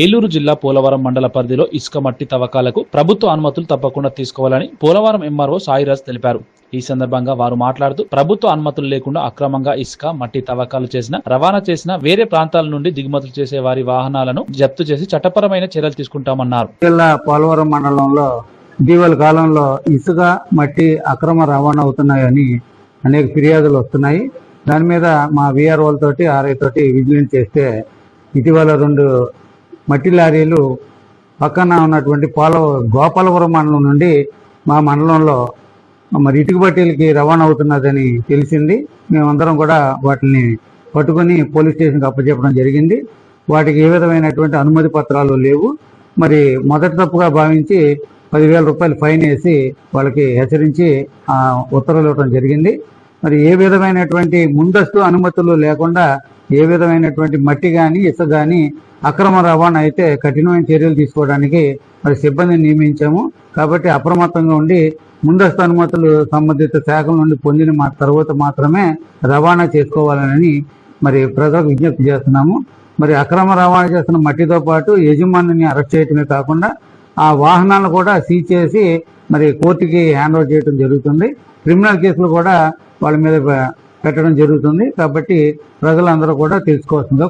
ఏలూరు జిల్లా పోలవరం మండల పరిధిలో ఇసుక మట్టి తవ్వకాలకు ప్రభుత్వ అనుమతులు తప్పకుండా తీసుకోవాలని పోలవరం ఎంఆర్ఓ సాయిరాజ్ తెలిపారు. ఈ సందర్భంగా వారు మాట్లాడుతూ ప్రభుత్వ అనుమతులు లేకుండా అక్రమంగా ఇసుక మట్టి తవ్వకాలు చేసిన రవాణా చేసిన వేరే ప్రాంతాల నుండి దిగుమతులు చేసే వారి వాహనాలను జప్తు చేసి చట్టపరమైన చర్యలు తీసుకుంటామన్నారు. జిల్లా పోలవరం మండలంలో ఇటీవల కాలంలో ఇసుక మట్టి అక్రమ రవాణా అవుతున్నాయని అనేక ఫిర్యాదులు వస్తున్నాయి. దాని మీద మా విఆర్ఓలతోటి ఆర్ఐ తోటి విజిలెన్స్ చేస్తే ఇటీవల రెండు మట్టి లారీలు పక్కన ఉన్నటువంటి పోల గోపాలపురం మండలం నుండి మా మండలంలో మరి ఇటుకబట్టీలకి రవాణా అవుతున్నదని తెలిసింది. మేమందరం కూడా వాటిని పట్టుకొని పోలీస్ స్టేషన్కి అప్పచెప్పడం జరిగింది. వాటికి ఏ విధమైనటువంటి అనుమతి పత్రాలు లేవు. మరి మొదటి తప్పుగా భావించి పదివేల రూపాయలు ఫైన్ వేసి వాళ్ళకి హెచ్చరించి ఉత్తర్వులు ఇవ్వడం జరిగింది. మరి ఏ విధమైనటువంటి ముందస్తు అనుమతులు లేకుండా ఏ విధమైనటువంటి మట్టి కానీ ఇసుక కానీ అక్రమ రవాణా అయితే కఠినమైన చర్యలు తీసుకోవడానికి మరి సిబ్బందిని నియమించాము. కాబట్టి అప్రమత్తంగా ఉండి ముందస్తు అనుమతులు సంబంధిత శాఖల నుండి పొందిన మా తర్వాత మాత్రమే రవాణా చేసుకోవాలని మరి ప్రజలకు విజ్ఞప్తి చేస్తున్నాము. మరి అక్రమ రవాణా చేస్తున్న మట్టితో పాటు యజమానిని అరెస్ట్ చేయటమే కాకుండా ఆ వాహనాలను కూడా సీజ్ చేసి మరి కోర్టుకి హ్యాండ్ ఓవర్ చేయడం జరుగుతుంది. క్రిమినల్ కేసులు కూడా వాళ్ళ మీద పెట్టడం జరుగుతుంది. కాబట్టి ప్రజలందరూ కూడా తెలుసుకోవాల్సిందిగా